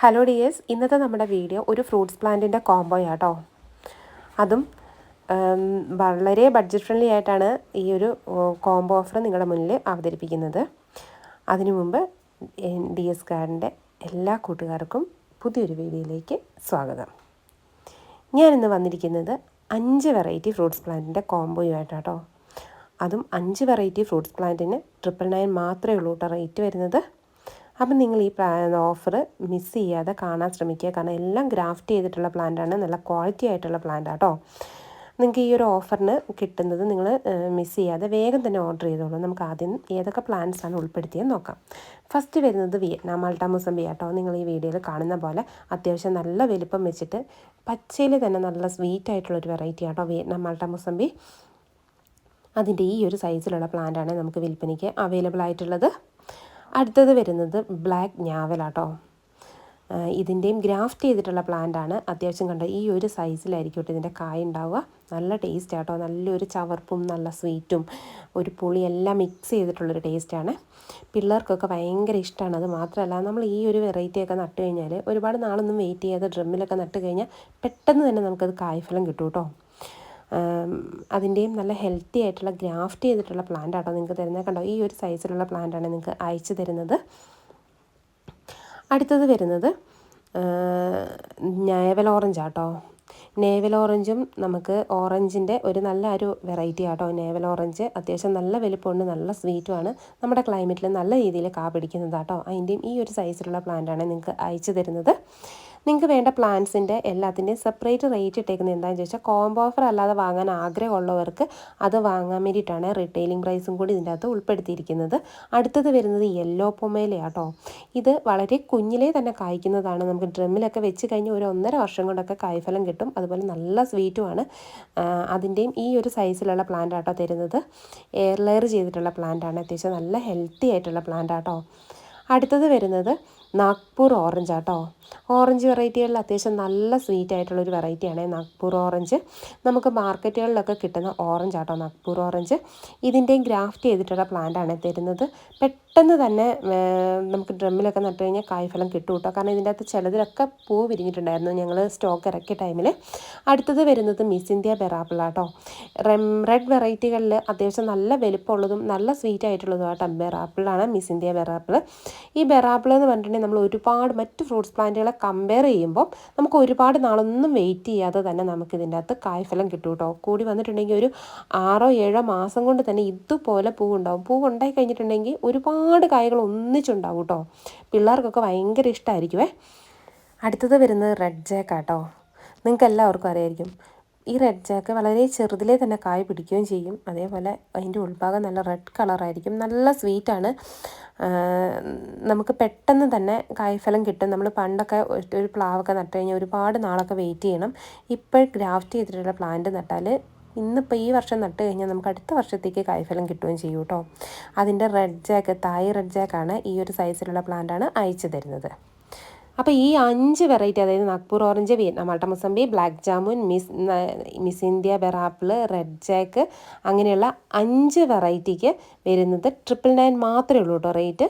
Hello dears ഇന്നത്തെ നമ്മുടെ video ഒരു ഫ്രൂട്ട്സ് പ്ലാന്റിന്റെ കോംബോ ആട്ടോ അതും വളരെ ബഡ്ജറ്റ് ഫ്രണ്ട്ലി ആയിട്ടാണ് ഈ ഒരു കോംബോ ഓഫർ നിങ്ങളുടെ മുന്നിൽ അവതരിപ്പിക്കുന്നത്. അതിനു മുമ്പ് ഡി എസ് ഗാർഡന്റെ എല്ലാ കൂട്ടുകാർക്കും പുതിയൊരു വീഡിയോയിലേക്ക് സ്വാഗതം. ഞാനിന്ന് വന്നിരിക്കുന്നത് അഞ്ച് വെറൈറ്റി ഫ്രൂട്ട്സ് പ്ലാന്റിന്റെ കോംബോയുമായിട്ടാട്ടോ അതും അഞ്ച് വെറൈറ്റി ഫ്രൂട്ട്സ് പ്ലാന്റിന് ട്രിപ്പിൾ നയൻ മാത്രമേ ഉള്ളൂ കേട്ടോ റേറ്റ് വരുന്നത്. അപ്പം നിങ്ങൾ ഈ ഓഫർ മിസ് ചെയ്യാതെ കാണാൻ ശ്രമിക്കുക. കാരണം എല്ലാം ഗ്രാഫ്റ്റ് ചെയ്തിട്ടുള്ള പ്ലാന്റാണ് നല്ല ക്വാളിറ്റി ആയിട്ടുള്ള പ്ലാന്റ് കേട്ടോ നിങ്ങൾക്ക് ഈ ഒരു ഓഫറിന് കിട്ടുന്നത് നിങ്ങൾ മിസ് ചെയ്യാതെ വേഗം തന്നെ ഓർഡർ ചെയ്തോളൂ. നമുക്ക് ആദ്യം ഏതൊക്കെ പ്ലാന്റ്സ് ആണ് ഉൾപ്പെടുത്തിയെന്ന് നോക്കാം. ഫസ്റ്റ് വരുന്നത് വിയറ്റ്നാം മാൾട്ട മുസമ്പി ആട്ടോ നിങ്ങൾ ഈ വീഡിയോയിൽ കാണുന്ന പോലെ അത്യാവശ്യം നല്ല വലിപ്പം വെച്ചിട്ട് പച്ചയിൽ തന്നെ നല്ല സ്വീറ്റ് ആയിട്ടുള്ളൊരു വെറൈറ്റി ആട്ടോ വിയറ്റ്നാം മാൾട്ട മുസമ്പി അതിന്റെ ഈ ഒരു സൈസിലുള്ള പ്ലാന്റാണ് നമുക്ക് വിൽപ്പനയ്ക്ക് അവൈലബിൾ ആയിട്ടുള്ളത്. അടുത്തത് വരുന്നത് ബ്ലാക്ക് ഞാവലാട്ടോ. ഇതിന്റെയും ഗ്രാഫ്റ്റ് ചെയ്തിട്ടുള്ള പ്ലാന്റ് ആണ് അത്യാവശ്യം കണ്ടോ ഈ ഒരു സൈസിലായിരിക്കും കേട്ടോ ഇതിന്റെ കായ ഉണ്ടാവുക. നല്ല ടേസ്റ്റ് ആട്ടോ. നല്ലൊരു ചവർപ്പും നല്ല സ്വീറ്റും ഒരു പുളി എല്ലാം മിക്സ് ചെയ്തിട്ടുള്ളൊരു ടേസ്റ്റാണ് പിള്ളേർക്കൊക്കെ ഭയങ്കര ഇഷ്ടമാണ് അത് മാത്രമല്ല നമ്മൾ ഈ ഒരു വെറൈറ്റിയൊക്കെ നട്ട് കഴിഞ്ഞാൽ ഒരുപാട് നാളൊന്നും വെയിറ്റ് ചെയ്യാതെ ഡ്രമ്മിലൊക്കെ നട്ട് കഴിഞ്ഞാൽ പെട്ടെന്ന് തന്നെ നമുക്കത് കായ്ഫലം കിട്ടും കേട്ടോ. അതിന്റെയും നല്ല ഹെൽത്തി ആയിട്ടുള്ള ഗ്രാഫ്റ്റ് ചെയ്തിട്ടുള്ള പ്ലാന്റ് ആട്ടോ നിങ്ങൾക്ക് തരുന്നത്. കണ്ടോ ഈ ഒരു സൈസിലുള്ള പ്ലാന്റാണ് നിങ്ങൾക്ക് അയച്ചു തരുന്നത്. അടുത്തത് വരുന്നത് നേവൽ ഓറഞ്ച് ആട്ടോ. നേവൽ ഓറഞ്ചും നമുക്ക് ഓറഞ്ചിന്റെ ഒരു നല്ല ഒരു വെറൈറ്റി ആട്ടോ. നേവൽ ഓറഞ്ച് അത്യാവശ്യം നല്ല വലിപ്പമുണ്ട് നല്ല സ്വീറ്റുമാണ് നമ്മുടെ ക്ലൈമറ്റിൽ നല്ല രീതിയിൽ കാ പിടിക്കുന്നതാട്ടോ. അതിന്റെയും ഈ ഒരു സൈസിലുള്ള പ്ലാന്റാണ് നിങ്ങൾക്ക് അയച്ചു തരുന്നത്. നിങ്ങൾക്ക് വേണ്ട പ്ലാന്റ്സിന്റെ എല്ലാത്തിന്റെയും സെപ്പറേറ്റ് റേറ്റ് ഇട്ടേക്കുന്നത് എന്താണെന്ന് ചോദിച്ചാൽ കോംബോ ഓഫർ അല്ലാതെ വാങ്ങാൻ ആഗ്രഹമുള്ളവർക്ക് അത് വാങ്ങാൻ വേണ്ടിയിട്ടാണ് റീറ്റെയിലിംഗ് പ്രൈസും കൂടി ഇതിന്റെ അകത്ത് ഉൾപ്പെടുത്തിയിരിക്കുന്നത്. അടുത്തത് വരുന്നത് യെല്ലോ പൊമേലയാട്ടോ ഇത് വളരെ കുഞ്ഞിലേ തന്നെ കായ്ക്കുന്നതാണ്. നമുക്ക് ഡ്രമ്മിലൊക്കെ വെച്ച് കഴിഞ്ഞ് ഒരു ഒന്നര വർഷം കൊണ്ടൊക്കെ കായ്ഫലം കിട്ടും. അതുപോലെ നല്ല സ്വീറ്റുമാണ് അതിന്റെയും ഈ ഒരു സൈസിലുള്ള പ്ലാന്റ് ആട്ടോ തരുന്നത്. എയർ ലെയർ ചെയ്തിട്ടുള്ള പ്ലാന്റ് ആണ്. അത്യാവശ്യം നല്ല ഹെൽത്തി ആയിട്ടുള്ള പ്ലാന്റ് ആട്ടോ. അടുത്തത് വരുന്നത് നാഗ്പൂർ ഓറഞ്ച് ആട്ടോ. ഓറഞ്ച് വെറൈറ്റികളിൽ അത്യാവശ്യം നല്ല സ്വീറ്റ് ആയിട്ടുള്ള ഒരു വെറൈറ്റിയാണ് നാഗ്പൂർ ഓറഞ്ച് നമുക്ക് മാർക്കറ്റുകളിലൊക്കെ കിട്ടുന്ന ഓറഞ്ച് ആട്ടോ നാഗ്പൂർ ഓറഞ്ച് ഇതിന്റെയും ഗ്രാഫ്റ്റ് ചെയ്തിട്ടുള്ള പ്ലാന്റ് ആണ് തരുന്നത്. പെട്ടെന്ന് തന്നെ നമുക്ക് ഡ്രമ്മിലൊക്കെ നട്ട് കഴിഞ്ഞാൽ കായ്ഫലം കിട്ടും കേട്ടോ. കാരണം ഇതിന്റെ അകത്ത് ചിലതിലൊക്കെ പൂ വിരിഞ്ഞിട്ടുണ്ടായിരുന്നു ഞങ്ങൾ സ്റ്റോക്ക് ഇറക്കിയ ടൈമിൽ അടുത്തത് വരുന്നത് മിസ് ഇന്ത്യ ബെറാപ്പിൾ ആട്ടോ. റെഡ് വെറൈറ്റികളിൽ അത്യാവശ്യം നല്ല വലുപ്പമുള്ളതും നല്ല സ്വീറ്റ് ആയിട്ടുള്ളതും ആട്ടോ ബെറാപ്പിളാണ് മിസ് ഇന്ത്യ ബെറാപ്പിൾ ഈ ബെറാപ്പിൾ എന്ന് പറഞ്ഞിട്ടുണ്ടെങ്കിൽ നമ്മൾ ഒരുപാട് മറ്റ് ഫ്രൂട്ട്സ് പ്ലാന്റുകളെ കമ്പയർ ചെയ്യുമ്പോൾ നമുക്ക് ഒരുപാട് നാളൊന്നും വെയിറ്റ് ചെയ്യാതെ തന്നെ നമുക്ക് ഇതിന്റെ അകത്ത് കായ്ഫലം കിട്ടും കേട്ടോ. കൂടി വന്നിട്ടുണ്ടെങ്കിൽ ഒരു ആറോ ഏഴോ മാസം കൊണ്ട് തന്നെ ഇതുപോലെ പൂവുണ്ടാവും പൂവ് ഉണ്ടായി കഴിഞ്ഞിട്ടുണ്ടെങ്കിൽ ഒരുപാട് കായകൾ ഒന്നിച്ചുണ്ടാവും കേട്ടോ. പിള്ളേർക്കൊക്കെ ഭയങ്കര ഇഷ്ടമായിരിക്കുമേ അടുത്തത് വരുന്നത് റെഡ് ജേക്കാട്ടോ നിങ്ങൾക്ക് എല്ലാവർക്കും അറിയായിരിക്കും. ഈ റെഡ് ജാക്ക് വളരെ ചെറുതിലെ തന്നെ കായ് പിടിക്കുകയും ചെയ്യും. അതേപോലെ അതിന്റെ ഉൾഭാഗം നല്ല റെഡ് കളറായിരിക്കും നല്ല സ്വീറ്റാണ് നമുക്ക് പെട്ടെന്ന് തന്നെ കായ്ഫലം കിട്ടും. നമ്മൾ പണ്ടൊക്കെ ഒരു പ്ലാവൊക്കെ നട്ട് കഴിഞ്ഞാൽ ഒരുപാട് നാളൊക്കെ വെയിറ്റ് ചെയ്യണം. ഇപ്പോൾ ഗ്രാഫ്റ്റ് ചെയ്തിട്ടുള്ള പ്ലാന്റ് നട്ടാൽ ഇന്നിപ്പോൾ ഈ വർഷം നട്ട് കഴിഞ്ഞാൽ നമുക്ക് അടുത്ത വർഷത്തേക്ക് കായ്ഫലം കിട്ടുകയും ചെയ്യും കേട്ടോ. അതിന്റെ റെഡ് ജാക്ക് തായ് റെഡ് ജാക്കാണ് ഈ ഒരു സൈസിലുള്ള പ്ലാന്റാണ് അയച്ചു തരുന്നത്. അപ്പോൾ ഈ അഞ്ച് വെറൈറ്റി അതായത് Nagpur orange Vietnam Malta mosambi black jamun miss miss India ബെറാപ്പിൾ red jack അങ്ങനെയുള്ള അഞ്ച് വെറൈറ്റിക്ക് വരുന്നത് ട്രിപ്പിൾ നയൻ മാത്രമേ ഉള്ളൂ കേട്ടോ റേറ്റ്